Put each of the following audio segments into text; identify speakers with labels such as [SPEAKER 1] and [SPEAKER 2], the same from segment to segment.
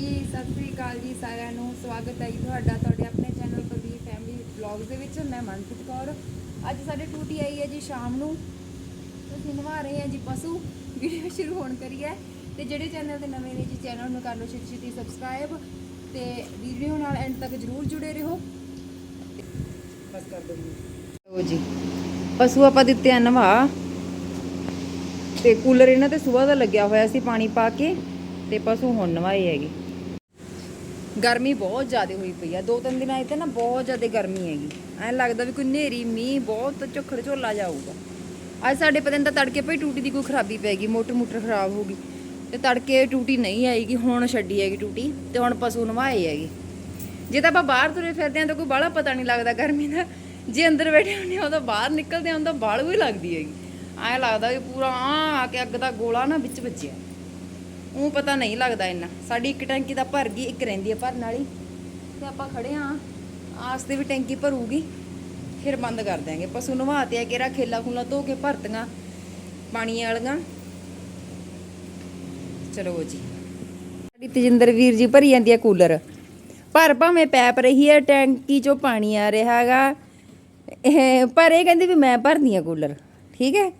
[SPEAKER 1] ਜੀ ਸਤਿ ਸ੍ਰੀ ਅਕਾਲ ਜੀ ਸਾਰਿਆਂ ਨੂੰ। ਸਵਾਗਤ ਹੈ ਜੀ ਤੁਹਾਡਾ ਤੁਹਾਡੇ ਆਪਣੇ ਚੈਨਲ ਕਬੀਰ ਫੈਮਿਲੀ ਵਲੌਗਸ ਦੇ ਵਿੱਚ। ਮੈਂ ਮਨਪ੍ਰੀਤ ਕੌਰ। ਅੱਜ ਸਾਡੇ ਟੂਟੀ ਆਈ ਹੈ ਜੀ ਸ਼ਾਮ ਨੂੰ। ਅਸੀਂ ਨਵਾ ਰਹੇ ਹਾਂ ਜੀ ਪਸ਼ੂ। ਵੀਡੀਓ ਸ਼ੁਰੂ ਹੋਣ ਕਰੀ ਹੈ। ਤੇ ਜਿਹੜੇ ਚੈਨਲ ਤੇ ਨਵੇਂ ਨੇ ਜੀ ਚੈਨਲ ਨੂੰ ਕਰ ਲਓ ਛੇਤੀ ਛੇਤੀ ਸਬਸਕ੍ਰਾਈਬ ਤੇ ਵੀਡੀਓ ਨਾਲ ਐਂਡ ਤੱਕ ਜਰੂਰ ਜੁੜੇ ਰਹੋ। ਬਸ ਕਰ ਦੋ ਜੀ। ਪਸ਼ੂ ਆਪਾਂ ਦਿੱਤੇ ਆ ਨਵਾ। ਤੇ ਕੂਲਰ ਇਹਨਾਂ ਤੇ ਸਵੇਰ ਦਾ ਲੱਗਿਆ ਹੋਇਆ ਸੀ ਪਾਣੀ ਪਾ ਕੇ। ਤੇ ਪਸ਼ੂ ਹੁਣ ਨਵਾਏ ਹੈਗੇ। ਗਰਮੀ ਬਹੁਤ ਜ਼ਿਆਦਾ ਹੋਈ ਪਈ ਆ। ਦੋ ਤਿੰਨ ਦਿਨਾਂ ਇੱਥੇ ਨਾ ਬਹੁਤ ਜ਼ਿਆਦਾ ਗਰਮੀ ਹੈਗੀ। ਐਂ ਲੱਗਦਾ ਵੀ ਕੋਈ ਨੇਰੀ ਮੀਂਹ, ਬਹੁਤ ਝੱਖੜ ਝੋਲਾ ਜਾਊਗਾ ਅੱਜ ਸਾਡੇ ਪਤਾ ਨਹੀਂ ਤਾਂ ਤੜਕੇ ਪਈ ਟੂਟੀ ਦੀ ਕੋਈ ਖਰਾਬੀ ਪੈ ਗਈ, ਮੋਟਰ ਮੋਟਰ ਖਰਾਬ ਹੋ ਗਈ। ਤੇ ਤੜਕੇ ਟੂਟੀ ਨਹੀਂ ਆਏਗੀ ਹੁਣ ਛੱਡੀ ਹੈਗੀ ਟੂਟੀ ਤੇ ਹੁਣ ਪਸ਼ੂ ਨਵਾਏ ਹੈਗੇ। ਜੇ ਤਾਂ ਆਪਾਂ ਬਾਹਰ ਤੁਰੇ ਫਿਰਦੇ ਆਂ ਤਾਂ ਕੋਈ ਬਾਹਲਾ ਪਤਾ ਨਹੀਂ ਲੱਗਦਾ ਗਰਮੀ ਦਾ। ਜੇ ਅੰਦਰ ਬੈਠੇ ਹੁੰਦੇ ਆ ਤਾਂ ਬਾਹਰ ਨਿਕਲਦੇ ਆਂ ਤਾਂ ਬਾਹਲੂ ਹੀ ਲੱਗਦੀ ਹੈਗੀ। ਐਂ ਲੱਗਦਾ ਵੀ ਪੂਰਾ ਆ ਕੇ ਅੱਗ ਦਾ ਗੋਲਾ ਨਾ ਵਿੱਚ ਵੱਜਿਆ। ਉਹ ਪਤਾ ਨਹੀਂ ਲੱਗਦਾ ਇੰਨਾ। ਸਾਡੀ ਇੱਕ ਟੈਂਕੀ ਤਾਂ ਭਰ ਗਈ, ਇੱਕ ਰਹਿੰਦੀ ਆ ਭਰਨ ਵਾਲੀ। ਤੇ ਆਪਾਂ ਖੜੇ ਆਂ। ਆਸ ਤੇ ਵੀ ਟੈਂਕੀ ਭਰੂਗੀ। ਫਿਰ ਬੰਦ ਕਰ ਦਿਆਂਗੇ। ਪਸ਼ੂ ਨਵਾਤੇ ਆ ਕਿਹੜਾ ਖੇਲਾ ਖੁਲਾ ਧੋ ਕੇ ਭਰਤੀਆਂ ਪਾਣੀ ਵਾਲੀਆਂ। ਚਲੋ ਜੀ। ਸਾਡੀ ਤਜਿੰਦਰ ਵੀਰ ਜੀ ਭਰੀ ਜਾਂਦੀ ਆ ਕੂਲਰ। ਭਰ ਭਾਵੇਂ ਪੈਪ ਰਹੀ ਹੈ ਟੈਂਕੀ ਚੋਂ ਪਾਣੀ ਆ ਰਿਹਾ ਹੈਗਾ। ਇਹ, ਪਰ ਇਹ ਕਹਿੰਦੀ ਵੀ ਮੈਂ ਭਰਦੀ ਆ ਕੂਲਰ। ਠੀਕ ਹੈ?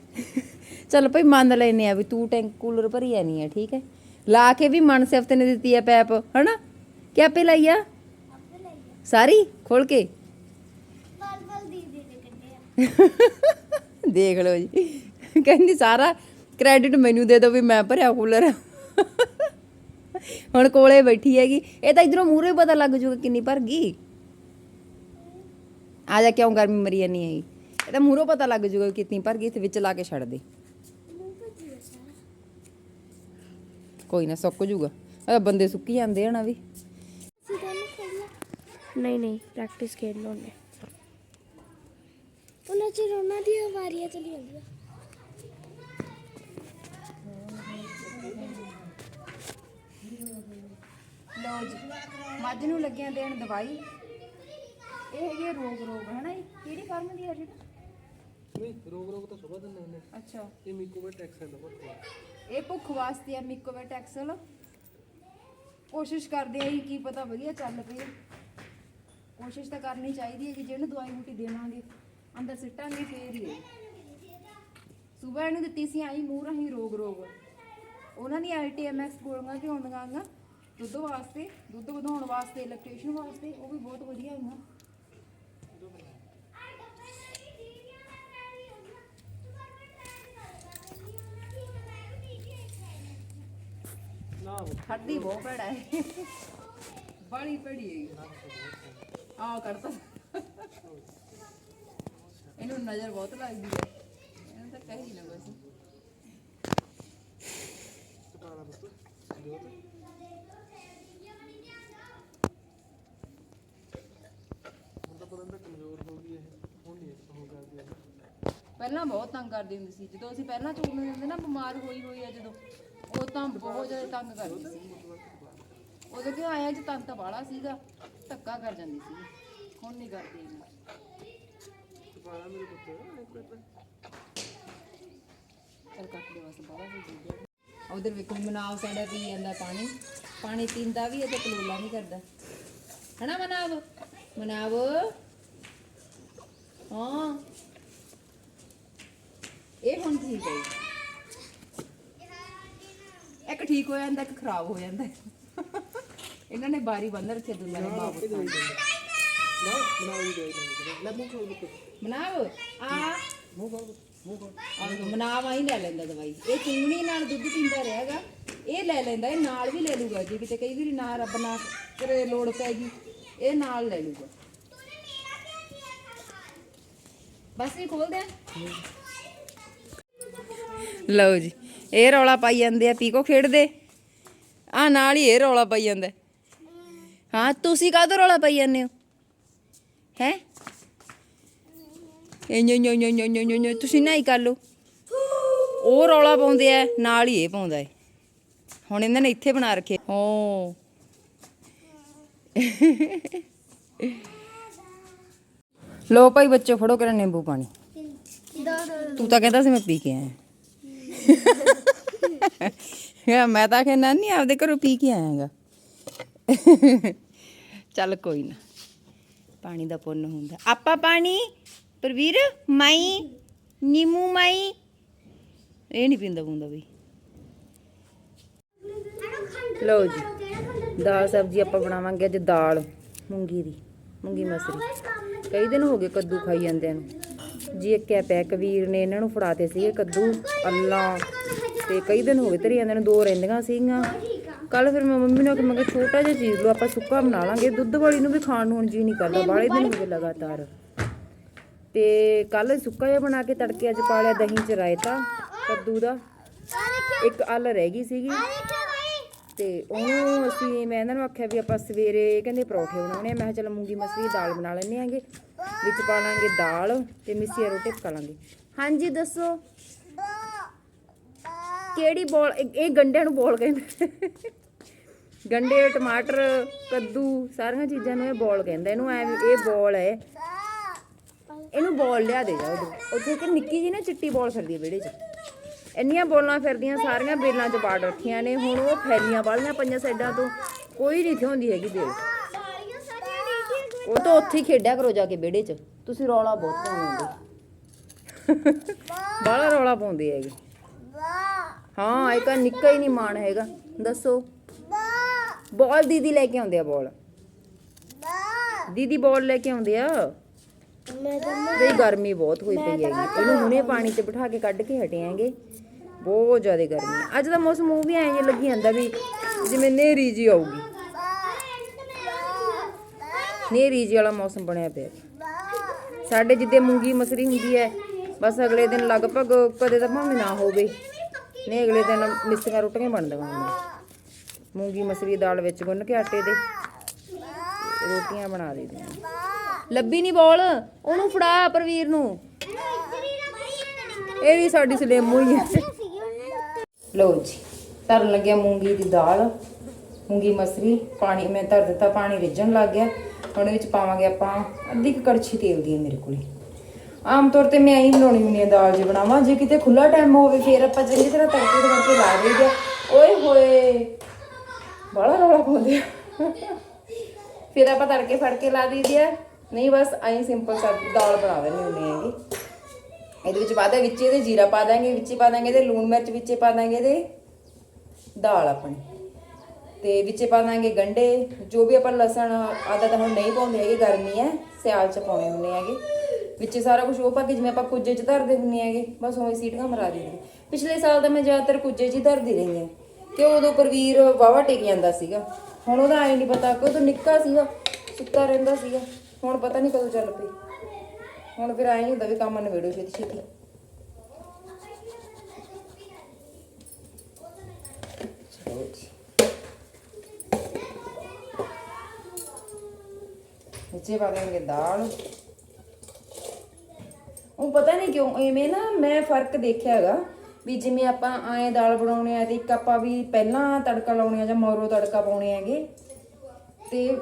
[SPEAKER 1] ਚਲ ਭਾਈ ਮੰਨ ਲੈਨੇ ਆ ਵੀ ਤੂੰ ਟੈਂਕ, ਕੂਲਰ ਭਰੀ ਜਾਨੀ ਆ, ਠੀਕ ਹੈ? ਲਾ ਕੇ ਵੀ ਮਨ ਸਿਫਤ ਨੇ ਦਿੱਤੀ ਆ ਪੈਪ ਹਨਾ? ਕਿ ਆਪੇ ਲਈ ਆ? ਸਾਰੀ? ਖੋਲ ਕੇ? ਦੇਖ ਲਓ ਜੀ। ਕਹਿੰਦੀ ਸਾਰਾ ਕ੍ਰੈਡਿਟ ਮੈਨੂੰ ਦੇ ਦਿਓ ਵੀ ਮੈਂ ਭਰਿਆ ਕੂਲਰ ਹੁਣ ਕੋਲੇ ਬੈਠੀ ਹੈਗੀ। ਇਹ ਤਾਂ ਇਧਰੋਂ ਮੂਹਰੇ ਪਤਾ ਲੱਗ ਜੂਗਾ ਕਿੰਨੀ ਭਰ ਗਈ। ਆ ਜਾ ਕਿਉਂ ਗਰਮੀ ਮਰੀ ਜਾਨੀ ਹੈਗੀ? ਇਹ ਤਾਂ ਮੂਹਰੋਂ ਪਤਾ ਲੱਗ ਜੂਗਾ ਕਿੰਨੀ ਭਰ ਗਈ ਤੇ ਵਿੱਚ ਲਾ ਕੇ ਛੱਡ ਦੇ। ਕੋਈ ਨਾ ਸੁੱਕ ਜੂਗਾ। ਇਹ ਬੰਦੇ ਸੁੱਕੀ ਜਾਂਦੇ ਹਨਾ ਵੀ।
[SPEAKER 2] ਨਹੀਂ ਨਹੀਂ ਪ੍ਰੈਕਟਿਸ ਖੇਡ ਲਓ ਨੇ ਉਹਨਾਂ ਚ ਉਹਨਾਂ ਦੀ ਵਾਰੀਆਂ ਚਲੀ ਜਾਂਦੀਆਂ।
[SPEAKER 1] ਲਓ ਜੀ ਮੱਝ ਨੂੰ ਲੱਗਿਆ ਦੇਣ ਦਵਾਈ। ਇਹ ਹੈਗੀ ਆ ਰੋਗ ਰੋਗ ਹਨਾ ਜੀ? ਕਿਹੜੀ ਫਾਰਮ ਦੀ ਹੈ ਜਿਹੜਾ
[SPEAKER 3] ਨਹੀਂ ਰੋਗ ਰੋਗ ਤਾਂ ਸੁਬਾ ਦਿੰਦੇ ਹੁੰਦੇ
[SPEAKER 1] ਅੱਛਾ।
[SPEAKER 3] ਇਹ ਮੀਕੋਵੇ ਟੈਕਸ ਹੈ ਦਾ ਬੱਕਰਾ
[SPEAKER 1] ਇਹ ਭੁੱਖ ਵਾਸਤੇ ਆ ਮਿਕੋਵੇਟ ਐਕਸਲ ਕੋਸ਼ਿਸ਼ ਕਰਦੇ ਆ ਜੀ, ਕੀ ਪਤਾ ਵਧੀਆ ਚੱਲ ਪਏ। ਕੋਸ਼ਿਸ਼ ਤਾਂ ਕਰਨੀ ਚਾਹੀਦੀ ਹੈ ਕਿ ਜਿਹਨੂੰ ਦਵਾਈ ਬੂਟੀ ਦੇਵਾਂਗੇ, ਅੰਦਰ ਸਿੱਟਾਂਗੇ, ਫੇਰ ਹੀ ਸਵੇਰ ਇਹਨੂੰ ਦਿੱਤੀ ਸੀ, ਆਈ ਮੂੰਹ ਰਾਹੀਂ ਰੋਗ ਰੋਗ। ਉਹਨਾਂ ਦੀ ਆਈਟੀਐਮਐਕਸ ਗੋਲੀਆਂ ਕਿ ਹੁੰਦੀਆਂ ਆਂਗਾ ਦੁੱਧ ਵਾਸਤੇ, ਦੁੱਧ ਵਧਾਉਣ ਵਾਸਤੇ ਇਲੈਕਟ੍ਰੀਸ਼ਨ ਵਾਸਤੇ, ਉਹ ਵੀ ਬਹੁਤ ਵਧੀਆ ਹੈਗੀਆਂ ਹੱਡੀ ਬਹੁਤ ਭੈੜਾ ਹੈ। ਬੜੀ ਭੈੜੀ ਹੈ ਆ ਕਰਤਾ। ਇਹਨੂੰ ਨਜ਼ਰ ਬਹੁਤ ਲੱਗਦੀ ਹੈ। ਇਹਨੂੰ ਤਾਂ ਕਹੀ ਨਾ ਬਸ ਪਹਿਲਾਂ ਬਹੁਤ ਤੰਗ ਕਰਦੀ ਹੁੰਦੀ ਸੀ। ਜਦੋਂ ਅਸੀਂ ਪਹਿਲਾਂ ਚੂਰ ਨੂੰ ਨਾ, ਬਿਮਾਰ ਹੋਈ ਹੋਈ ਆ ਜਦੋਂ। ਤਾਂ ਬਹੁਤ ਜ਼ਿਆਦਾ ਤੰਗ ਕਰਦੀ ਸੀ। ਉਦੋਂ ਕਿ ਆਇਆ ਚ ਤੰਗ ਤਾਂ ਬਾਲਾ ਸੀਗਾ ਧੱਕਾ ਕਰ ਜਾਂਦੀ ਸੀ। ਹੁਣ ਨਹੀਂ ਕਰਦੀ ਇੰਨਾ।
[SPEAKER 3] ਟਪਾਣਾ ਮੇਰੇ ਪੁੱਤ
[SPEAKER 1] ਕੱਟ ਦੇ ਬਸ ਬਾਹਲਾ ਹੋ ਜੂਗਾ ਉਧਰ ਵੇਖੋ ਮਨਾਵ ਸਾਡਾ ਪੀ ਜਾਂਦਾ ਪਾਣੀ। ਪਾਣੀ ਪੀਂਦਾ ਵੀ ਹੈ ਤੇ ਕਲੋਲਾ ਨਹੀਂ ਕਰਦਾ। ਹਨਾ ਮਨਾਵ? ਮਨਾਵ? ਹਾਂ। ਇਹ ਹੁਣ ਠੀਕ ਹੈ ਜੀ। ਇੱਕ ਠੀਕ ਹੋ ਜਾਂਦਾ ਇੱਕ ਖਰਾਬ ਹੋ ਜਾਂਦਾ। ਇਹਨਾਂ ਨੇ ਬਾਰੀ ਬੰਦ ਰੱਖੇ ਦੁਨੀਆ ਦੇ
[SPEAKER 3] ਪੁੱਤ
[SPEAKER 1] ਮਨਾਵ ਆ।
[SPEAKER 3] ਮੂੰਹ ਖੋਲ ਮੂੰਹ ਖੋਲ
[SPEAKER 1] ਆਹ ਮਨਾਵਾ ਹੀ ਲੈ ਲੈਂਦਾ ਦਵਾਈ। ਇਹ ਚੁੰਗਣੀ ਨਾਲ ਦੁੱਧ ਪੀਂਦਾ ਰਹੇਗਾ। ਇਹ ਲੈ ਲੈਂਦਾ ਇਹ ਨਾਲ ਵੀ ਲੈ ਲੂਗਾ ਜੇ ਕਿਤੇ ਕਈ ਵਾਰੀ ਨਾ ਰੱਬ ਨਾ ਕਰੇ ਲੋੜ ਪੈ ਗਈ ਇਹ ਨਾਲ ਲੈ ਲੂਗਾ। ਬਸ ਇਹ ਖੋਲ ਦੇ ਲਓ ਜੀ। ਇਹ ਰੌਲਾ ਪਾਈ ਜਾਂਦੇ ਆ ਪੀਕੋ ਖੇਡਦੇ? ਆ ਨਾਲ ਹੀ ਇਹ ਰੌਲਾ ਪਾਈ ਜਾਂਦਾ। ਹਾਂ ਤੁਸੀਂ ਕਾਹਦੋਂ ਰੌਲਾ ਪਾਈ ਜਾਂਦੇ ਹੋ? ਹੈ? ਇਹ ਨਿਓ ਨਿਓ ਨਿਓ ਨਿਓ ਨਿਓ ਨਿਓ ਤੁਸੀਂ ਨਾ ਹੀ ਕਰ ਲਓ। ਉਹ ਰੌਲਾ ਪਾਉਂਦੇ ਆ ਨਾਲ ਹੀ ਇਹ ਪਾਉਂਦਾ ਏ। ਹੁਣ ਇਹਨਾਂ ਨੇ ਇੱਥੇ ਬਣਾ ਰੱਖੇ। ਓ ਲੋ ਭਾਈ ਬੱਚੋ ਫੜੋ ਕਿਹੜਾ ਨਿੰਬੂ ਪਾਣੀ। ਤੂੰ ਤਾਂ ਕਹਿੰਦਾ ਸੀ ਮੈਂ ਪੀ ਕੇ ਆਇਆ। ਮੈਂ ਤਾਂ ਕਹਿੰਦਾ ਨਹੀਂ ਆਪਦੇ ਘਰੋਂ ਪੀ ਕੇ ਆਇਆਗਾ। ਚੱਲ ਕੋਈ ਨਾ, ਪਾਣੀ ਦਾ ਪੁੰਨ ਹੁੰਦਾ। ਆਪਾ ਪਾਣੀ, ਪ੍ਰਵੀਰ, ਮਾਈ, ਨੀਮੂ ਮਾਈ, ਇਹ ਨਹੀਂ ਪੀਂਦਾ ਪੁੰਦਾ ਬਈ। ਲਓ ਜੀ, ਦਾਲ ਸਬਜ਼ੀ ਆਪਾਂ ਬਣਾਵਾਂਗੇ ਅੱਜ ਦਾਲ, ਮੂੰਗੀ ਦੀ, ਮੂੰਗੀ ਮਸਰੀ। ਕਈ ਦਿਨ ਹੋ ਗਏ ਕੱਦੂ ਖਾਈ ਜਾਂਦੇ ਨੂੰ। ਜੀ ਇੱਕ ਪਿਆ ਕਬੀਰ ਨੇ, ਇਹਨਾਂ ਨੂੰ ਫੜਾਤੇ ਸੀਗੇ ਕੱਦੂ, ਅੱਲਾ। ਤੇ ਕਈ ਦਿਨ ਹੋ ਗਏ ਤੇਰੀ ਜਾਂਦੇ ਨੇ ਦੋ ਰਹਿੰਦੀਆਂ ਸੀਗੀਆਂ। ਕੱਲ ਫਿਰ ਮੈਂ ਮੰਮੀ ਨੂੰ ਕਿਹਾ ਮੈਂ ਕਿਹਾ ਛੋਟਾ ਜਿਹਾ ਚੀਜ਼ ਲਓ, ਆਪਾਂ ਸੁੱਕਾ ਬਣਾ ਲਾਂਗੇ। ਦੁੱਧ ਵਾਲੀ ਨੂੰ ਵੀ ਖਾਣ ਨੂੰ ਹੁਣ ਜੀ ਨਹੀਂ ਕਰਦਾ ਬਾਲੇ ਦਿਨ ਹੋ ਗਏ ਲਗਾਤਾਰ। ਤੇ ਕੱਲ ਸੁੱਕਾ ਜਿਹਾ ਬਣਾ ਕੇ ਤੜਕੇ ਅੱਜ ਪਾ ਲਿਆ ਦਹੀਂ ਚ ਰਾਇਤਾ, ਕੱਦੂ ਦਾ। ਇੱਕ ਅੱਲ ਰਹਿ ਗਈ ਸੀਗੀ। ਤੇ ਉਹਨੂੰ ਅਸੀਂ, ਮੈਂ ਇਹਨਾਂ ਨੂੰ ਆਖਿਆ ਵੀ ਆਪਾਂ ਸਵੇਰੇ, ਕਹਿੰਦੇ ਪਰੌਠੇ ਬਣਾਉਣੇ ਆ। ਮੈਂ ਕਿਹਾ ਚਲ ਮੂੰਗੀ ਮਸਰੀ ਦਾਲ ਬਣਾ ਲੈਣੇ ਆਂਗੇ। ਵਿੱਚ ਪਾ ਲਾਂਗੇ ਦਾਲ ਤੇ ਮਿੱਸੀ ਰੋਟੀ ਪਕਾ ਲਾਂਗੇ। ਹਾਂਜੀ, ਦੱਸੋ। ਕਿਹੜੀ ਬੋਲ ਇਹ ਇਹ ਗੰਡਿਆਂ ਨੂੰ ਬੋਲ ਕਹਿੰਦੇ। ਗੰਡੇ, ਟਮਾਟਰ, ਕੱਦੂ, ਸਾਰੀਆਂ ਚੀਜ਼ਾਂ ਨੂੰ ਇਹ ਬੋਲ ਕਹਿੰਦਾ। ਇਹਨੂੰ ਐ ਇਹ ਬੋਲ ਹੈ। ਇਹਨੂੰ ਬੋਲ ਲਿਆ ਦੇ ਜਾ ਉਧਰ ਉੱਥੇ ਇੱਕ ਨਿੱਕੀ ਜੀ ਨਾ ਚਿੱਟੀ ਬੋਲ ਫਿਰਦੀ ਹੈ ਵਿਹੜੇ 'ਚ। ਇੰਨੀਆਂ ਬੋਲਾਂ ਫਿਰਦੀਆਂ, ਸਾਰੀਆਂ ਬੇਲਾਂ 'ਚ ਬਾੜ ਰੱਖੀਆਂ ਨੇ। ਹੁਣ ਉਹ ਫੈਲੀਆਂ ਵਾਲੀਆਂ ਪੰਜਾਂ ਸਾਈਡਾਂ ਤੋਂ। ਕੋਈ ਨਹੀਂ ਥਿਉਂਦੀ ਹੈਗੀ ਬੇਲ ਉਹ ਤਾਂ ਉੱਥੇ ਹੀ ਖੇਡਿਆ ਕਰੋ ਜਾ ਕੇ ਵਿਹੜੇ 'ਚ। ਤੁਸੀਂ ਰੌਲਾ ਬਹੁਤ ਪਾਉਂਦੇ ਹੋ। ਬਾਹਲਾ ਰੌਲਾ ਪਾਉਂਦੇ ਹੈਗੇ ਹਾਂ ਇੱਕ ਆਹ ਨਿੱਕਾ ਹੀ ਨਹੀਂ ਮਾਣ ਹੈਗਾ। ਦੱਸੋ। ਬੋਲ ਦੀਦੀ ਲੈ ਕੇ ਆਉਂਦੇ ਆ ਬੋਲ। ਦੀਦੀ ਬੋਲ ਲੈ ਕੇ ਆਉਂਦੇ ਆ।
[SPEAKER 2] ਤਾਂ
[SPEAKER 1] ਬਈ ਗਰਮੀ ਬਹੁਤ ਹੋਈ ਪਈ ਹੈਗੀ। ਇਹਨੂੰ ਹੁਣੇ ਪਾਣੀ 'ਚ ਬਿਠਾ ਕੇ ਕੱਢ ਕੇ ਹਟੇ ਆਂਗੇ ਬਹੁਤ ਜ਼ਿਆਦਾ ਗਰਮੀ। ਅੱਜ ਦਾ ਮੌਸਮ ਉਹ ਵੀ ਐਂ ਲੱਗੀ ਜਾਂਦਾ ਵੀ ਜਿਵੇਂ ਨੇਰੀ ਜੀ ਆਊਗੀ। ਨੇਰੀ ਜੀ ਵਾਲਾ ਮੌਸਮ ਬਣਿਆ ਪਿਆ ਸਾਡੇ ਜਿੱਦੇ ਮੂੰਗੀ ਮਸਰੀ ਹੁੰਦੀ ਹੈ, ਬਸ ਅਗਲੇ ਦਿਨ ਲਗਭਗ ਕਦੇ ਤਾਂ ਭਾਵੇਂ ਨਾ ਹੋਵੇ, ਨਹੀਂ ਅਗਲੇ ਦਿਨ ਮਿੱਸੀਆਂ ਰੋਟੀਆਂ ਬਣਦੀਆਂ ਹੁੰਦੀਆਂ ਮੂੰਗੀ ਮਸਰੀ ਦਾਲ ਵਿੱਚ ਗੁੰਨ ਕੇ ਆਟੇ ਦੇ, ਰੋਟੀਆਂ ਬਣਾ ਲਈਦੀਆਂ ਲੱਭੀ ਨਹੀਂ ਬੋਲ, ਉਹਨੂੰ ਫੜਾ ਪ੍ਰਵੀਰ ਨੂੰ। ਇਹ ਵੀ ਸਾਡੀ ਸਲੇਮੋ ਹੀ ਹੈ। ਲਓ ਜੀ, ਧਰਨ ਲੱਗਿਆ ਮੂੰਗੀ ਦੀ ਦਾਲ। ਮੂੰਗੀ ਮਸਰੀ, ਪਾਣੀ, ਮੈਂ ਧਰ ਦਿੱਤਾ, ਪਾਣੀ ਰਿੱਝਣ ਲੱਗ ਗਿਆ। ਉਹਦੇ ਵਿੱਚ ਪਾਵਾਂਗੇ ਆਪਾਂ। ਅੱਧੀ ਕੁ ਕੜਛੀ ਤੇਲ ਦੀ ਹੈ ਮੇਰੇ ਕੋਲੇ। ਆਮ ਤੌਰ ਤੇ ਮੈਂ ਇਹੀ ਬਣਾਉਣੀ ਹੁੰਦੀ ਆ, ਦਾਲ ਜੇ ਬਣਾਵਾਂ। ਜੇ ਕਿਤੇ ਖੁੱਲਾ ਟਾਈਮ ਹੋਵੇ, ਫੇਰ ਆਪਾਂ ਚੰਗੀ ਤਰ੍ਹਾਂ ਤੜਕੇ ਦੇ ਕਰਕੇ ਲਾ ਦਈਦਾ। ਓਏ ਹੋਏ ਬੜਾ ਰੌਲਾ ਪਾਉਂਦੇ ਆ। ਫਿਰ ਆਪਾਂ ਤੜਕੇ ਫੜ ਕੇ ਲਾ ਦਈਦੀ ਆ। ਨਹੀਂ, ਬਸ ਐਂ ਸਿੰਪਲ ਸਬਜ਼ੀ, ਦਾਲ ਬਣਾ ਦਿੰਦੇ ਹੁੰਦੇ ਹੈਗੀ ਇਹਦੇ ਵਿੱਚ ਪਾ ਦੇ ਵਿੱਚ ਇਹਦੇ ਜੀਰਾ ਪਾ ਦਾਂਗੇ, ਵਿੱਚ ਪਾ ਦਾਂਗੇ, ਇਹਦੇ ਲੂਣ ਮਿਰਚ ਵਿੱਚੇ ਪਾ ਦਾਂਗੇ, ਇਹਦੇ ਦਾਲ ਆਪਣੀ। ਤੇ ਵਿੱਚੇ ਪਾ ਦਾਂਗੇ ਗੰਡੇ, ਜੋ ਵੀ ਆਪਾਂ ਲਸਣ ਆਦਾ ਤਾਂ ਹੁਣ ਨਹੀਂ ਪਾਉਂਦੇ ਹੈਗੇ, ਗਰਮੀ ਹੈ, ਸਿਆਲ ਚ ਪਾਉਣੇ ਹੁੰਦੇ ਹੈਗੇ। ਵਿੱਚੇ ਸਾਰਾ ਕੁਝ ਉਹ ਪਾ ਕੇ ਜਿਵੇਂ ਆਪਾਂ ਕੁੱਜੇ ਚ ਧਰਦੇ ਹੁੰਦੇ ਹੈਗੇ, ਬਸ ਉਵੇਂ ਸੀਟੀਆਂ ਮਰਾ ਦਿੰਦੇ। ਪਿਛਲੇ ਸਾਲ ਤਾਂ ਮੈਂ ਜ਼ਿਆਦਾਤਰ ਕੁੱਜੇ ਚ ਹੀ ਧਰਦੀ ਰਹੀ ਹਾਂ ਕਿ ਉਦੋਂ ਪ੍ਰਵੀਰ ਵਾਵਾ ਟਿਕ ਜਾਂਦਾ ਸੀਗਾ। ਹੁਣ ਉਹਦਾ ਐ ਨਹੀਂ ਪਤਾ, ਕਿ ਉਦੋਂ ਨਿੱਕਾ ਸੀਗਾ, ਸੁੱਤਾ ਰਹਿੰਦਾ ਸੀਗਾ, ਹੁਣ ਪਤਾ ਨਹੀਂ ਕਦੋਂ ਚੱਲ ਪਈ। ਹੁਣ ਫਿਰ ਐਂ ਹੀ ਹੁੰਦਾ ਵੀ ਕੰਮ ਨਿਬੇੜੋ ਛੇਤੀ ਛੇਤੀ। ਚਲੋ ਜੀ ਨੀਚੇ ਪਾ ਦੇਣਗੇ ਉਹ ਪਤਾ ਨਹੀਂ ਕਿਉਂ ਐਵੇਂ ਨਾ ਮੈਂ ਫ਼ਰਕ ਦੇਖਿਆ ਹੈਗਾ ਵੀ ਜਿਵੇਂ ਆਪਾਂ ਐਂ ਦਾਲ ਬਣਾਉਣੇ ਆ ਤੇ ਇੱਕ ਆਪਾਂ ਵੀ ਪਹਿਲਾਂ ਤੜਕਾ ਲਾਉਣੇ ਆ ਜਾਂ ਮੋਰੋ ਤੜਕਾ ਪਾਉਣੇ ਹੈਗੇ, ਤੇ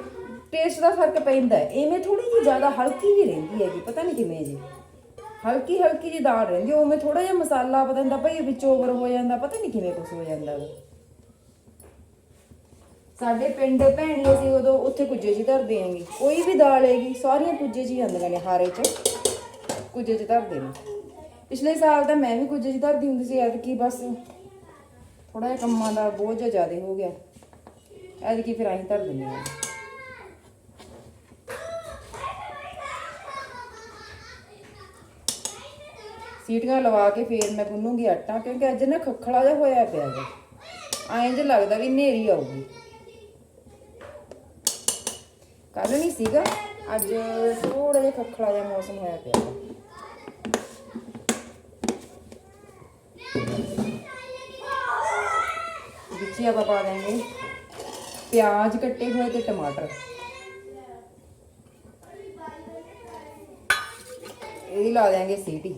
[SPEAKER 1] ਟੇਸਟ ਦਾ ਫ਼ਰਕ ਪੈਂਦਾ ਹੈ। ਐਵੇਂ ਥੋੜੀ ਜਿਹੀ ਜ਼ਿਆਦਾ ਹਲਕੀ ਜਿਹੀ ਰਹਿੰਦੀ ਹੈਗੀ, ਪਤਾ ਨਹੀਂ ਕਿਵੇਂ ਜੀ ਹਲਕੀ ਹਲਕੀ ਜਿਹੀ ਦਾਲ ਰਹਿੰਦੀ ਉਵੇਂ ਥੋੜਾ ਜਿਹਾ ਮਸਾਲਾ ਪਤਾ ਨਹੀਂ ਭਾਈ ਵਿੱਚ ਓਵਰ ਹੋ ਜਾਂਦਾ, ਪਤਾ ਨਹੀਂ ਕਿਵੇਂ ਕੁਝ ਹੋ ਜਾਂਦਾ ਵਾ। ਸਾਡੇ ਪਿੰਡ ਭੈਣ ਭੈਣੀ ਸੀ ਉਦੋਂ ਉੱਥੇ ਕੁੱਜੇ ਜੀ ਧਰਦੇ ਆਂਗੇ। ਕੋਈ ਵੀ ਦਾਲ ਹੈਗੀ, ਸਾਰੀਆਂ ਕੁੱਜੇ ਜੀ ਆਉਂਦੀਆਂ ਨੇ ਹਾਰੇ 'ਚ। ਕੁੱਜੇ 'ਚ ਧਰਦੇ ਨੇ। ਪਿਛਲੇ ਸਾਲ ਤਾਂ ਮੈਂ ਵੀ ਕੁੱਜੇ 'ਚ ਧਰਦੀ ਹੁੰਦੀ ਸੀ, ਐਤਕੀ ਬਸ ਥੋੜਾ ਜਿਹਾ ਕੰਮਾਂ ਦਾ ਬੋਝ ਜ਼ਿਆਦਾ ਹੋ ਗਿਆ। ਐਤਕੀ ਫਿਰ ਆਹੀਂ ਧਰ ਦਿੰਦੇ ਆ। ਸੀਟੀਆਂ ਲਵਾ ਕੇ ਫੇਰ ਮੈਂ ਗੁੰਨੂੰਗੀ ਆਟਾ, ਕਿਉਂਕਿ ਅੱਜ ਨਾ ਖੱਖੜਾ ਜਿਹਾ ਹੋਇਆ ਪਿਆ ਹੈ ਐਂ ਜਿਹਾ ਲੱਗਦਾ ਵੀ ਨੇਰੀ ਆਊਗੀ। ਕੱਲ ਨਹੀਂ ਸੀਗਾ। ਅੱਜ ਥੋੜਾ ਜਿਹਾ ਖੱਖੜਾ ਜਿਹਾ ਮੌਸਮ ਹੋਇਆ ਪਿਆ ਵਿੱਚ ਆਪਾਂ ਪਾ ਦੇਂਗੇ ਪਿਆਜ਼ ਕੱਟੇ ਹੋਏ ਤੇ ਟਮਾਟਰ। ਇਹਦੀ ਲਾ ਦੇਾਂਗੇ ਸੀਟੀ।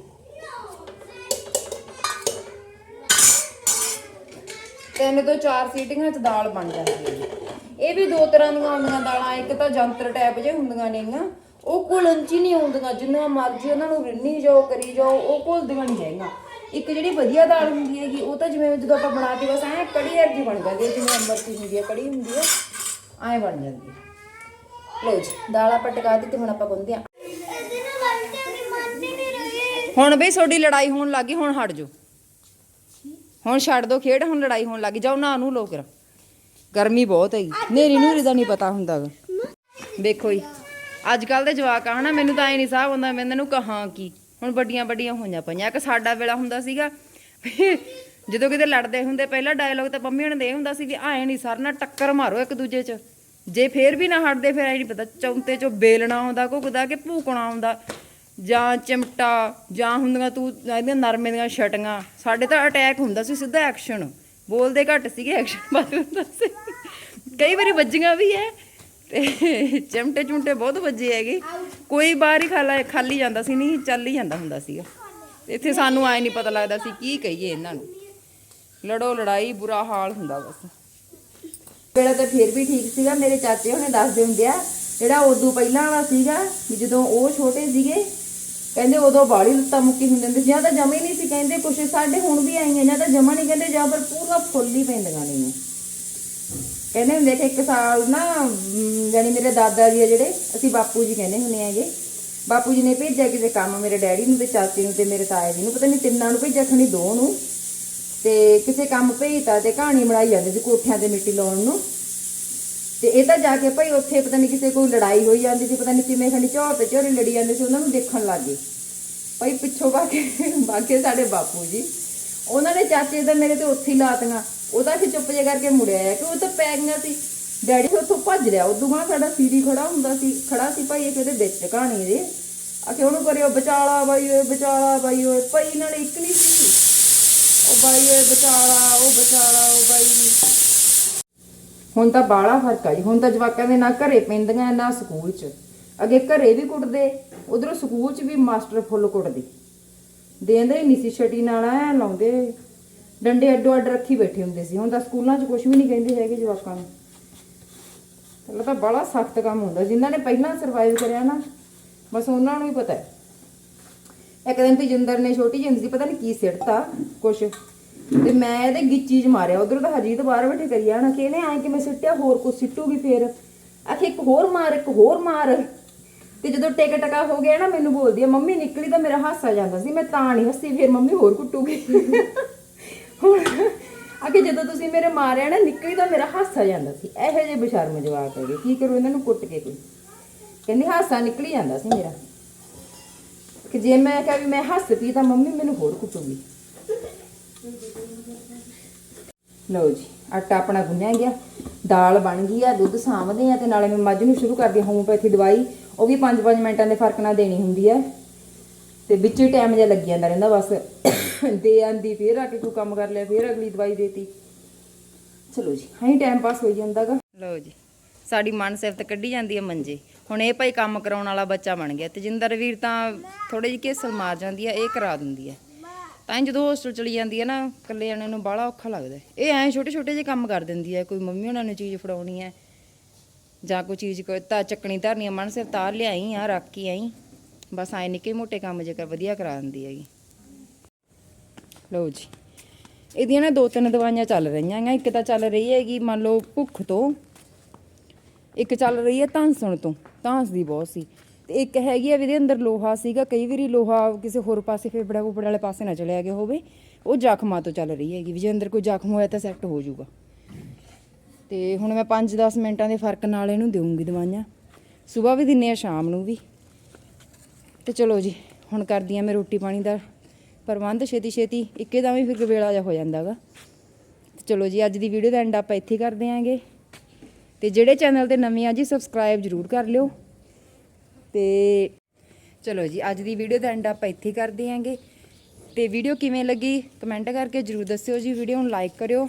[SPEAKER 1] ਤਿੰਨ ਤੋਂ ਚਾਰ ਸੀਟੀਆਂ ਚ ਦਾਲ ਬਣ ਜਾਂਦੀ ਹੈ। ਇਹ ਵੀ ਦੋ ਤਰ੍ਹਾਂ ਦੀਆਂ ਹੁੰਦੀਆਂ ਦਾਲਾਂ, ਇੱਕ ਤਾਂ ਜੰਤਰ ਟੈਪ ਜੇ ਹੁੰਦੀਆਂ ਨੇਗੀਆਂ। ਉਹ ਘੁਲਣ ਚ ਹੀ ਨਹੀਂ ਆਉਂਦੀਆਂ, ਜਿੰਨਾ ਮਰਜ਼ੀ ਉਹਨਾਂ ਨੂੰ ਰਿੰਨੀ ਜਾਓ, ਕਰੀ ਜਾਓ, ਉਹ ਘੁਲਦੀਆਂ ਨਹੀਂ ਹੈਗੀਆਂ। ਇੱਕ ਜਿਹੜੀ ਵਧੀਆ ਦਾਲ ਹੁੰਦੀ ਹੈਗੀ, ਉਹ ਤਾਂ ਜਿਵੇਂ ਜਦੋਂ ਆਪਾਂ ਬਣਾ ਕੇ ਬਸ ਐ ਕੜੀ ਵਰਗੀ ਬਣ ਜਾਂਦੀ ਹੈ, ਜਿਵੇਂ ਅੰਮ੍ਰਿਤ ਦੀ ਹੁੰਦੀ ਹੈ, ਕੜੀ ਹੁੰਦੀ ਹੈ, ਐ ਬਣ ਜਾਂਦੀ ਹੈ। ਲਓ ਜੀ, ਦਾਲ ਆਪਾਂ ਟਕਾ ਦਿੱਤੀ, ਹੁਣ ਆਪਾਂ ਗੁੰਨਦੇ ਆ ਹੁਣ ਬਈ ਤੁਹਾਡੀ ਲੜਾਈ ਹੋਣ ਲੱਗੀ ਹੁਣ ਹਟ ਜਾਓ। ਹੁਣ ਛੱਡ ਦੋ ਖੇਡ, ਹੁਣ ਲੜਾਈ ਹੋਣ ਲੱਗੀ ਜਾਓ ਨਾ ਨੂੰ ਲੋਕ ਗਰਮੀ ਬਹੁਤ ਹੈਗੀ। ਨੇਰੀ ਨੂਰੀ ਦਾ ਨਹੀਂ ਪਤਾ ਹੁੰਦਾ ਗਾ। ਦੇਖੋ ਜੀ ਅੱਜ ਕੱਲ ਦੇ ਜਵਾਕ ਆ ਨਾ ਮੈਨੂੰ ਤਾਂ ਐ ਨਹੀਂ ਸਾਹ ਹੁੰਦਾ ਮੈਂ ਇਹਨਾਂ ਨੂੰ ਕਹਾਂ ਕੀ। ਹੁਣ ਵੱਡੀਆਂ ਵੱਡੀਆਂ ਹੋਈਆਂ ਪਈਆਂ ਇੱਕ ਸਾਡਾ ਵੇਲਾ ਹੁੰਦਾ ਸੀਗਾ। ਜਦੋਂ ਕਿਤੇ ਲੜਦੇ ਹੁੰਦੇ ਪਹਿਲਾ ਡਾਇਲੌਗ ਤਾਂ ਪੰਮੀ ਹਣ ਦੇ ਹੁੰਦਾ ਸੀ ਵੀ ਐ ਨਹੀਂ ਸਰ ਨਾ ਟੱਕਰ ਮਾਰੋ ਇੱਕ ਦੂਜੇ 'ਚ। ਜੇ ਫੇਰ ਵੀ ਨਾ ਹਟਦੇ ਫਿਰ ਐ ਨਹੀਂ ਪਤਾ ਚੌਂਤੇ 'ਚੋਂ ਬੇਲਣਾ ਆਉਂਦਾ ਘੁੱਗਦਾ ਕਿ ਭੂਕਣਾ ਆਉਂਦਾ। ਜਾਂ ਚਿਮਟਾ ਜਾਂ ਹੁੰਦੀਆਂ ਤੂੰ ਇਹਦੀਆਂ ਨਰਮੇ ਦੀਆਂ ਛਟੀਆਂ। ਸਾਡੇ ਤਾਂ ਅਟੈਕ ਹੁੰਦਾ ਸੀ ਸਿੱਧਾ ਐਕਸ਼ਨ ਬੋਲਦੇ ਘੱਟ ਸੀਗੇ ਐਕਸ਼ਨ ਬਾਅਦ ਹੁੰਦਾ ਸੀ। ਕਈ ਵਾਰੀ ਵੱਜੀਆਂ ਵੀ ਐ, ਤੇ ਚਮਟੇ ਚੁੰਟੇ ਬਹੁਤ ਵੱਜੇ ਹੈਗੇ। ਕੋਈ ਬਾਹਰ ਹੀ ਖਾਲਾ ਖਾਲੀ ਜਾਂਦਾ ਸੀ, ਨਹੀਂ, ਚੱਲ ਹੀ ਜਾਂਦਾ ਹੁੰਦਾ ਸੀਗਾ। ਇੱਥੇ ਸਾਨੂੰ ਆਏ ਨਹੀਂ ਪਤਾ ਲੱਗਦਾ ਸੀ ਕੀ ਕਹੀਏ ਇਹਨਾਂ ਨੂੰ। ਲੜੋ ਲੜਾਈ, ਬੁਰਾ ਹਾਲ ਹੁੰਦਾ ਬਸ। ਵੇਲਾ ਤਾਂ ਫਿਰ ਵੀ ਠੀਕ ਸੀਗਾ, ਮੇਰੇ ਚਾਚੇ ਉਹਨੇ ਦੱਸਦੇ ਹੁੰਦੇ ਆ, ਜਿਹੜਾ ਉਦੋਂ ਪਹਿਲਾਂ ਵਾਲਾ ਸੀਗਾ, ਵੀ ਜਦੋਂ ਉਹ ਛੋਟੇ ਸੀਗੇ ਕਹਿੰਦੇ ਉਦੋਂ ਬਾੜੀ ਲੱਤਾਂ ਮੁੱਕੀ ਹੁੰਦੇ ਹੁੰਦੇ ਜਾਂ ਤਾਂ ਜਮੇ ਨਹੀਂ ਸੀ ਕਹਿੰਦੇ ਕੁਛ ਸਾਡੇ ਹੁਣ ਵੀ ਆਈਆਂ ਜਾਂ ਤਾਂ ਜਮਾ ਨਹੀਂ ਕਹਿੰਦੇ ਜਾਂ ਪਰ ਪੂਰਾ ਫੁੱਲ ਹੀ ਪੈਂਦੀਆਂ ਨੇ। ਕਹਿੰਦੇ ਹੁੰਦੇ ਕਿ ਇੱਕ ਸਾਲ ਨਾ ਅਮ, ਮੇਰੇ ਦਾਦਾ ਜੀ ਆ ਜਿਹੜੇ ਅਸੀਂ ਬਾਪੂ ਜੀ ਕਹਿੰਦੇ ਹੁੰਦੇ ਆਗੇ ਬਾਪੂ ਜੀ ਨੇ ਭੇਜਿਆ ਕਿਸੇ ਕੰਮ ਮੇਰੇ ਡੈਡੀ ਨੂੰ ਤੇ ਚਾਚੇ ਨੂੰ ਤੇ ਮੇਰੇ ਤਾਏ ਜੀ ਨੂੰ ਪਤਾ ਨਹੀਂ ਤਿੰਨਾਂ ਨੂੰ ਭੇਜਿਆ ਖਣੀ ਦੋ ਨੂੰ। ਤੇ ਕਿਸੇ ਕੰਮ ਭੇਜਤਾ ਤੇ ਕਹਾਣੀ ਬਣਾਈ ਜਾਂਦੇ ਸੀ ਕੋਠਿਆਂ ਤੇ ਮਿੱਟੀ ਲਾਉਣ ਨੂੰ। ਤੇ ਇਹ ਤਾਂ ਜਾ ਕੇ ਭਾਈ ਉੱਥੇ ਪਤਾ ਨਹੀਂ ਕਿਸੇ ਕੋਈ ਲੜਾਈ ਹੋਈ ਜਾਂਦੀ ਸੀ, ਪਤਾ ਨਹੀਂ ਕਿਵੇਂ ਖਣੀ ਝੋਰ ਤੇ ਝੋਰੇ ਲੜੀ ਜਾਂਦੇ ਸੀ, ਉਹਨਾਂ ਨੂੰ ਦੇਖਣ ਲੱਗ। ਗਏ ਭਾਈ ਪਿੱਛੋਂ ਬਾਕੇ ਬਾਕੇ ਸਾਡੇ ਬਾਪੂ ਜੀ। ਉਹਨਾਂ ਨੇ ਚਾਚੇ ਦਾ ਮੇਰੇ ਤੇ ਉੱਥੇ ਹੀ ਲਾਤੀਆਂ ਉਹ ਤਾਂ ਫਿਰ ਚੁੱਪ ਜੇ ਕਰਕੇ ਮੁੜਿਆ ਕਿ ਉਹ ਤਾਂ ਪੈ ਗਈਆਂ ਸੀ। ਡੈਡੀ ਉੱਥੋਂ ਭੱਜ ਰਿਹਾ, ਉਦੋਂ ਬਾਅਦ ਸਾਡਾ ਸੀਰੀ ਖੜਾ ਹੁੰਦਾ ਸੀ, ਖੜਾ ਸੀ ਭਾਈ ਇਹ ਕਿਤੇ ਵਿੱਚ ਕਹਾਣੀ ਦੇ ਆਖੇ ਉਹਨੂੰ ਕਰਿਓ ਬਚਾਲਾ ਬਾਈ ਓਏ ਬਚਾਲਾ ਬਾਈ ਓਏ। ਭਾਈ ਨਾਲ ਇੱਕ ਨਹੀਂ ਸੀ ਉਹ ਬਾਈ ਓਏ ਬਚਾਲਾ ਉਹ ਬਚਾਲਾ ਉਹ ਬਾਈ। ਹੁਣ ਤਾਂ ਬਾਲਾ ਫ਼ਰਕ ਆ ਜੀ। ਹੁਣ ਤਾਂ ਜਵਾਕਾਂ ਦੇ ਨਾ ਘਰੇ ਪੈਂਦੀਆਂ, ਨਾ ਸਕੂਲ 'ਚ। ਅੱਗੇ ਘਰੇ ਵੀ ਕੁੱਟਦੇ, ਉਧਰੋਂ ਸਕੂਲ 'ਚ ਵੀ ਮਾਸਟਰ ਫੁੱਲ ਕੁੱਟਦੇ। ਦੇਂਦੇ ਨਹੀਂ ਸੀ ਛਟੀ ਨਾਲ ਐ ਲਾਉਂਦੇ। ਡੰਡੇ ਅੱਡੋ ਅੱਡ ਰੱਖੀ ਬੈਠੇ ਹੁੰਦੇ ਸੀ। ਹੁਣ ਤਾਂ ਸਕੂਲਾਂ 'ਚ ਕੁਝ ਵੀ ਨਹੀਂ ਕਹਿੰਦੇ ਹੈਗੇ ਜਵਾਕਾਂ ਨੂੰ। ਪਹਿਲਾਂ ਤਾਂ ਬੜਾ ਸਖਤ ਕੰਮ ਹੁੰਦਾ। ਜਿਨ੍ਹਾਂ ਨੇ ਪਹਿਲਾਂ ਸਰਵਾਈਵ ਕਰਿਆ ਨਾ, ਬਸ ਉਹਨਾਂ ਨੂੰ ਹੀ ਪਤਾ ਹੈ। ਇੱਕ ਦਿਨ ਤੇਜਿੰਦਰ ਨੇ ਛੋਟੀ ਜਿਹੀ ਹੁੰਦੀ ਸੀ, ਪਤਾ ਨਹੀਂ ਕੀ ਸਿੱਟਤਾ ਕੁਛ। ਤੇ ਮੈਂ ਇਹਦੇ ਗਿੱਚੀ 'ਚ ਮਾਰਿਆ, ਉਧਰ ਤਾਂ ਹਰਜੀਤ ਬਾਹਰ ਬੈਠੇ ਕਰੀ ਜਾਣਾ, ਕਿ ਇਹਨੇ ਐਂ ਕਿ ਸਿੱਟਿਆ, ਹੋਰ ਕੁਛ ਸਿੱਟੂਗੀ ਫੇਰ? ਆਖੇ ਇੱਕ ਹੋਰ ਮਾਰ, ਇੱਕ ਹੋਰ ਮਾਰ। ਤੇ ਜਦੋਂ ਟਿਕ ਟਕਾ ਹੋ ਗਿਆ ਨਾ, ਮੈਨੂੰ ਬੋਲਦੀ ਆ, ਮੰਮੀ, ਨਿਕਲੀ ਤਾਂ ਮੇਰਾ ਹਾਸਾ ਜਾਂਦਾ ਸੀ, ਮੈਂ ਤਾਂ ਨਹੀਂ ਹੱਸੀ, ਫੇਰ ਮੰਮੀ ਹੋਰ ਕੁੱਟੂਗੀ। ਹੁਣ ਆਖੇ ਜਦੋਂ ਤੁਸੀਂ ਮੇਰੇ ਮਾਰਿਆ ਨਾ, ਨਿਕਲੀ ਤਾਂ ਮੇਰਾ ਹਾਸਾ ਜਾਂਦਾ ਸੀ। ਇਹੋ ਜਿਹੇ ਬਸ਼ਰਮ ਜਵਾਕ ਹੈਗੇ, ਕੀ ਕਰੂ ਇਹਨਾਂ ਨੂੰ ਕੁੱਟ ਕੇ ਕੋਈ? ਕਹਿੰਦੀ, ਹਾਸਾ ਨਿਕਲੀ ਜਾਂਦਾ ਸੀ ਮੇਰਾ। ਕਿ ਜੇ ਮੈਂ ਕਹਾਂ ਵੀ ਮੈਂ ਹੱਸ ਪਈ ਤਾਂ ਮੰਮੀ ਮੈਨੂੰ ਹੋਰ ਕੁੱਟੂਗੀ। ਲਓ ਜੀ, ਆਟਾ ਆਪਣਾ ਗੁੰਨਿਆ ਗਿਆ, ਦਾਲ ਬਣ ਗਈ ਆ, ਦੁੱਧ ਸਾਂਭਦੇ ਆ ਤੇ ਨਾਲੇ ਮੈਂ ਮੱਝ ਨੂੰ ਸ਼ੁਰੂ ਕਰਦੀ ਹੋਮੋਪੈਥੀ ਦਵਾਈ, ਉਹ ਵੀ 5-5 ਮਿੰਟਾਂ ਦੇ ਫ਼ਰਕ ਨਾਲ ਦੇਣੀ ਹੁੰਦੀ ਹੈ ਤੇ ਵਿੱਚ ਹੀ ਟਾਈਮ ਜਿਹਾ ਲੱਗ ਜਾਂਦਾ ਰਹਿੰਦਾ ਬਸ। ਦੇ ਆਂਦੀ, ਫੇਰ ਆ ਕੇ ਕੋਈ ਕੰਮ ਕਰ ਲਿਆ, ਫੇਰ ਅਗਲੀ ਦਵਾਈ ਦੇਤੀ। ਚਲੋ ਜੀ ਹਾਂ ਟਾਈਮ ਪਾਸ ਹੋਈ ਜਾਂਦਾਗਾ ਲਓ ਜੀ, ਸਾਡੀ ਮਨ ਸਿਫਤ ਕੱਢੀ ਜਾਂਦੀ ਹੈ ਮੰਜੇ। ਹੁਣ ਇਹ ਭਾਈ ਕੰਮ ਕਰਾਉਣ ਵਾਲਾ ਬੱਚਾ ਬਣ ਗਿਆ, ਤੇ ਜਿੰਦਰ ਵੀਰ ਤਾਂ ਥੋੜੇ ਜਿਹੀ ਕੇਸਲ ਮਾਰ ਜਾਂਦੀ ਆ, ਇਹ ਕਰਾ ਦਿੰਦੀ ਹੈ ਤਾਂ ਹੀ ਜਦੋਂ ਹੋਸਟਲ ਚਲੀ ਜਾਂਦੀ ਹੈ ਨਾ, ਇਕੱਲੇ ਜਾਣੇ ਨੂੰ ਬਾਹਲਾ ਔਖਾ ਲੱਗਦਾ ਹੈ। ਇਹ ਐਂ ਛੋਟੇ ਛੋਟੇ ਜਿਹੇ ਕੰਮ ਕਰ ਦਿੰਦੀ ਹੈ, ਕੋਈ ਮੰਮੀ ਉਹਨਾਂ ਨੂੰ ਚੀਜ਼ ਫੜਾਉਣੀ ਹੈ, ਜਾਂ ਕੋਈ ਚੀਜ਼ ਕੋਈ ਤਾਂ ਚੱਕਣੀ ਧਰਨੀ ਆ ਮਨ ਸਿਰ ਤਾਰ ਲਿਆਈ ਆ, ਰੱਖ ਕੇ ਆਈ। ਬਸ ਐ ਨਿੱਕੇ ਮੋਟੇ ਕੰਮ ਜੇਕਰ ਵਧੀਆ ਕਰਾ ਦਿੰਦੀ ਹੈਗੀ। ਲਓ ਜੀ, ਇਹਦੀਆਂ ਨਾ ਦੋ ਤਿੰਨ ਦਵਾਈਆਂ ਚੱਲ ਰਹੀਆਂ ਹੈਗੀਆਂ, ਇੱਕ ਤਾਂ ਚੱਲ ਰਹੀ ਹੈਗੀ ਮੰਨ ਲਓ ਭੁੱਖ ਤੋਂ, ਇੱਕ ਚੱਲ ਰਹੀ ਹੈ ਧਾਂਸਣ ਤੋਂ, ਧਾਂਸ ਦੀ ਬਹੁਤ ਸੀ। ਤੇ ਇੱਕ ਹੈਗੀ ਆ ਵੀ ਇਹਦੇ ਅੰਦਰ ਲੋਹਾ ਸੀਗਾ, ਕਈ ਵਾਰੀ ਲੋਹਾ ਕਿਸੇ ਹੋਰ ਪਾਸੇ ਫੇਫੜਾ ਫੁਫੜਾ ਵਾਲੇ ਪਾਸੇ ਨਾ ਚਲਿਆ ਗਿਆ ਹੋਵੇ, ਉਹ ਜ਼ਖਮਾਂ ਤੋਂ ਚੱਲ ਰਹੀ ਹੈਗੀ ਵੀ ਜੇ ਅੰਦਰ ਕੋਈ ਜ਼ਖਮ ਹੋਇਆ ਤਾਂ ਸੈੱਟ ਹੋ ਜਾਊਗਾ। ਤੇ ਹੁਣ ਮੈਂ 5-10 ਮਿੰਟਾਂ ਦੇ ਫ਼ਰਕ ਨਾਲ ਇਹਨੂੰ ਦੇਵਾਂਗੀ ਦਵਾਈਆਂ, ਸਵੇਰ ਵੀ ਦਿੰਨੇ ਆ, ਸ਼ਾਮ ਨੂੰ ਵੀ। ਤੇ ਚਲੋ ਜੀ, ਹੁਣ ਕਰਦੀ ਆ ਮੈਂ ਰੋਟੀ ਪਾਣੀ ਦਾ ਪ੍ਰਬੰਧ, ਛੇਤੀ ਛੇਤੀ, ਇੱਕੇ ਦਾ ਵੀ ਫਿਰ ਵੇਲਾ ਜਾ ਹੋ ਜਾਂਦਾਗਾ। ਤੇ ਚਲੋ ਜੀ, ਅੱਜ ਦੀ ਵੀਡੀਓ ਦਾ ਐਂਡ ਆਪਾਂ ਇੱਥੇ ਕਰ ਦਿਆਂਗੇ ਤੇ ਜਿਹੜੇ ਚੈਨਲ ਤੇ ਨਵੇਂ ਆ ਜੀ ਸਬਸਕ੍ਰਾਈਬ ਜਰੂਰ ਕਰ ਲਿਓ। ਤੇ ਚਲੋ ਜੀ, ਅੱਜ ਦੀ ਵੀਡੀਓ ਦਾ ਐਂਡ ਆਪਾਂ ਇੱਥੇ ਹੀ ਕਰ ਦਿਆਂਗੇ ਤੇ ਵੀਡੀਓ ਕਿਵੇਂ ਲੱਗੀ ਕਮੈਂਟ ਕਰਕੇ ਜਰੂਰ ਦੱਸਿਓ ਜੀ। ਵੀਡੀਓ ਨੂੰ ਲਾਈਕ ਕਰਿਓ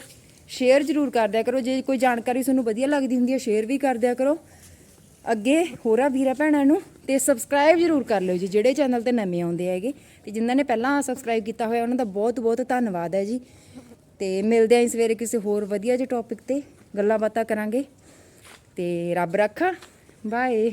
[SPEAKER 1] ਸ਼ੇਅਰ ਜਰੂਰ ਕਰ ਦਿਆ ਕਰੋ। ਜੇ ਕੋਈ ਜਾਣਕਾਰੀ ਤੁਹਾਨੂੰ ਵਧੀਆ ਲੱਗਦੀ ਹੁੰਦੀ ਹੈ ਸ਼ੇਅਰ ਵੀ ਕਰ ਦਿਆ ਕਰੋ। ਅੱਗੇ ਹੋਰਾਂ ਵੀਰਾਂ ਭੈਣਾਂ ਨੂੰ ਤੇ ਸਬਸਕ੍ਰਾਈਬ ਜਰੂਰ ਕਰ ਲਿਓ ਜੀ, ਜਿਹੜੇ ਚੈਨਲ ਤੇ ਨਵੇਂ ਆਉਂਦੇ ਹੈਗੇ। ਤੇ ਜਿਨ੍ਹਾਂ ਨੇ ਪਹਿਲਾਂ ਸਬਸਕ੍ਰਾਈਬ ਕੀਤਾ ਹੋਇਆ, ਉਹਨਾਂ ਦਾ ਬਹੁਤ ਬਹੁਤ ਧੰਨਵਾਦ ਹੈ ਜੀ। ਤੇ ਮਿਲਦੇ ਆਂ ਸਵੇਰੇ ਕਿਸੇ ਹੋਰ ਵਧੀਆ ਜਿਹੇ ਟੌਪਿਕ ਤੇ, ਗੱਲਾਂ ਬਾਤਾਂ ਕਰਾਂਗੇ। ਤੇ ਰੱਬ ਰੱਖਾ ਬਾਏ